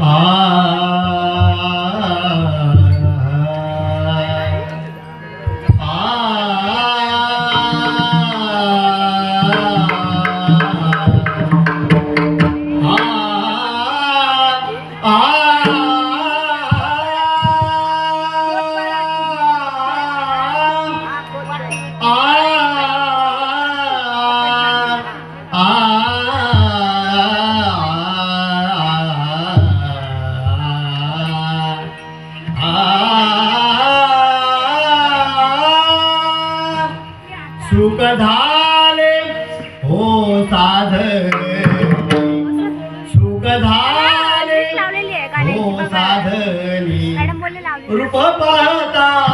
I રૂપ પાતા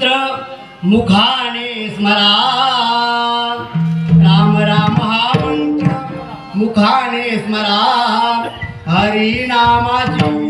मंत्र मुखाने स्मरा। राम राम हा मंत्र मुखाने स्मरा। हरिनामाची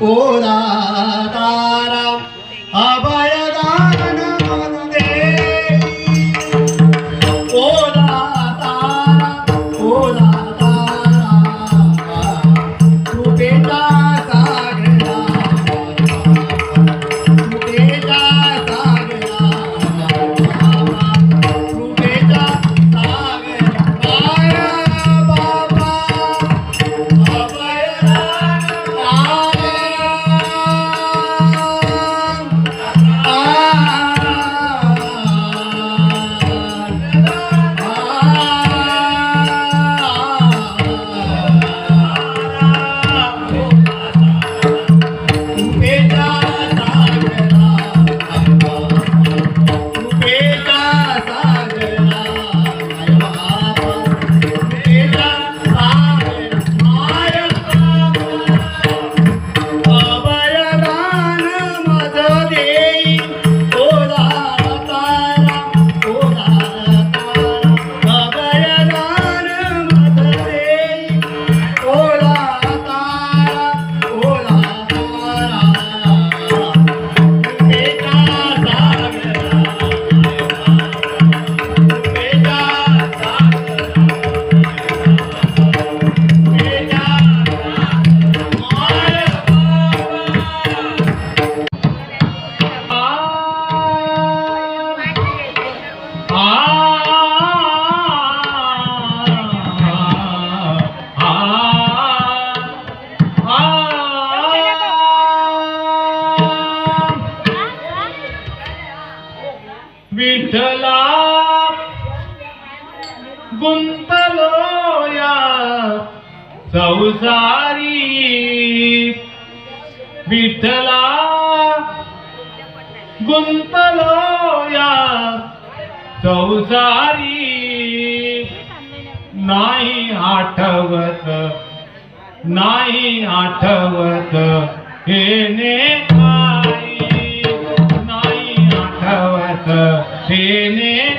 不能。संसारी विठ्ठला गुंतलोया या नाही आठवत नाही आठवत हेने नाही आठवत हेने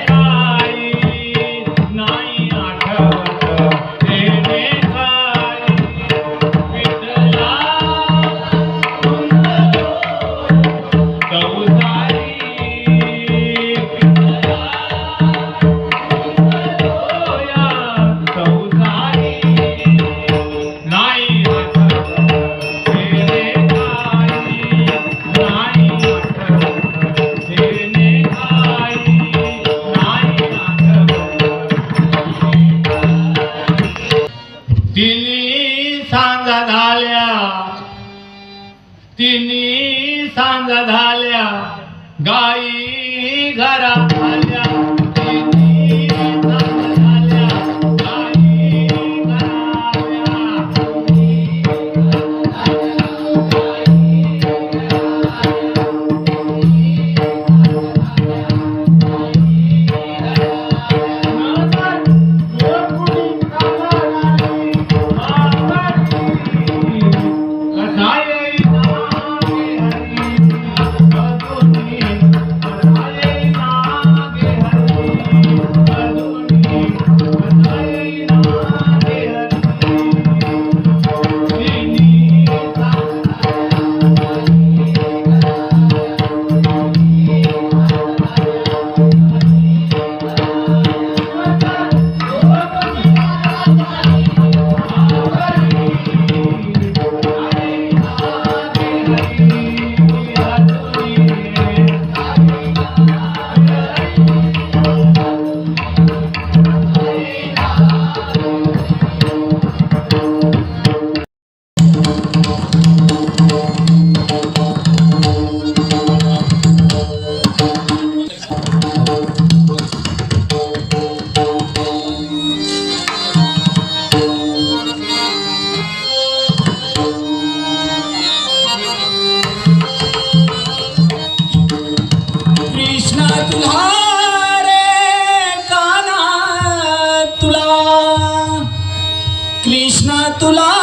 तिनी सांज झाल्या. तिनी सांजा झाल्या. गाई घरा झाल्या তুলা